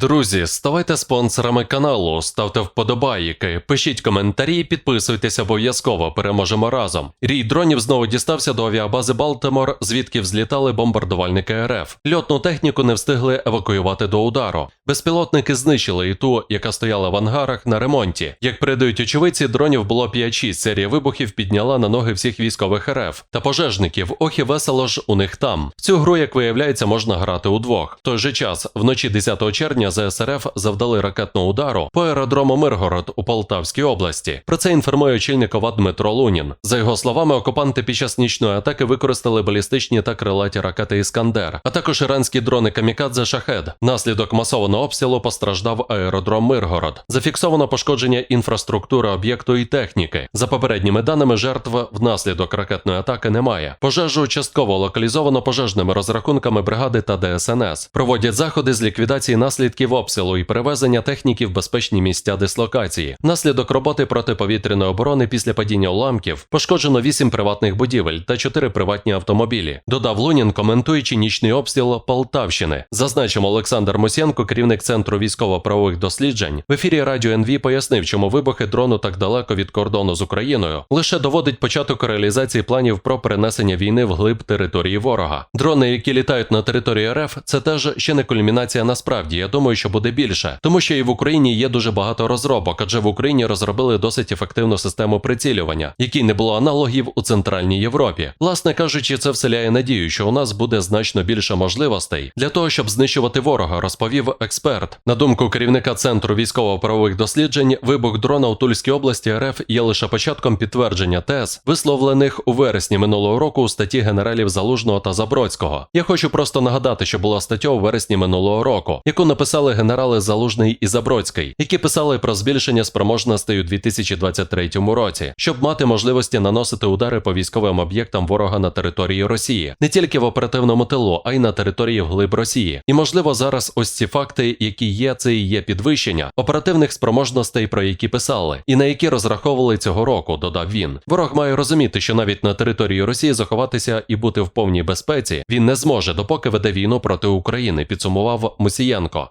Друзі, ставайте спонсорами каналу, ставте вподобайки, пишіть коментарі, підписуйтесь обов'язково. Переможемо разом. Рій дронів знову дістався до авіабази Балтимор, звідки взлітали бомбардувальники РФ. Льотну техніку не встигли евакуювати до удару. Безпілотники знищили і ту, яка стояла в ангарах на ремонті. Як передають очевидці, дронів було 5-6. Серія вибухів підняла на ноги всіх військових РФ та пожежників. Ох і весело ж у них там. Цю гру, як виявляється, можна грати удвох. В той же час, вночі 10 червня, ЗСРФ завдали ракетного удару по аеродрому Миргород у Полтавській області. Про це інформує очільник ОВАД Дмитро Лунін. За його словами, окупанти під час нічної атаки використали балістичні та крилаті ракети Іскандер, а також іранські дрони Камікадзе Шахед. Наслідок масованого обстрілу постраждав аеродром Миргород. Зафіксовано пошкодження інфраструктури об'єкту і техніки. За попередніми даними, жертв внаслідок ракетної атаки немає. Пожежу частково локалізовано пожежними розрахунками бригади та ДСНС. Проводять заходи з ліквідації наслідків обстрілу і перевезення техніки в безпечні місця дислокації. Внаслідок роботи протиповітряної оборони після падіння уламків пошкоджено 8 приватних будівель та 4 приватні автомобілі. Додав Лунін, коментуючи нічний обстріл Полтавщини. Зазначимо, Олександр Мусєнко, керівник центру військово-правових досліджень, в ефірі Радіо НВ пояснив, чому вибухи дрону так далеко від кордону з Україною лише доводить початок реалізації планів про перенесення війни в глиб території ворога. Дрони, які літають на території РФ, це теж ще не кульмінація насправді. Я думаю, що буде більше, тому що і в Україні є дуже багато розробок, адже в Україні розробили досить ефективну систему прицілювання, якій не було аналогів у Центральній Європі. Власне кажучи, це вселяє надію, що у нас буде значно більше можливостей для того, щоб знищувати ворога, розповів експерт. На думку керівника центру військово-правових досліджень, вибух дрона у Тульській області РФ є лише початком підтвердження тез, висловлених у вересні минулого року у статті генералів Залужного та Забродського. Я хочу просто нагадати, що була стаття у вересні минулого року, яку написали генерали Залужний і Забродський, які писали про збільшення спроможностей у 2023 році, щоб мати можливості наносити удари по військовим об'єктам ворога на території Росії, не тільки в оперативному тилу, а й на території вглиб Росії. І можливо зараз ось ці факти, які є, це і є підвищення оперативних спроможностей, про які писали, і на які розраховували цього року, додав він. Ворог має розуміти, що навіть на території Росії заховатися і бути в повній безпеці він не зможе, допоки веде війну проти України, підсумував Мусієнко.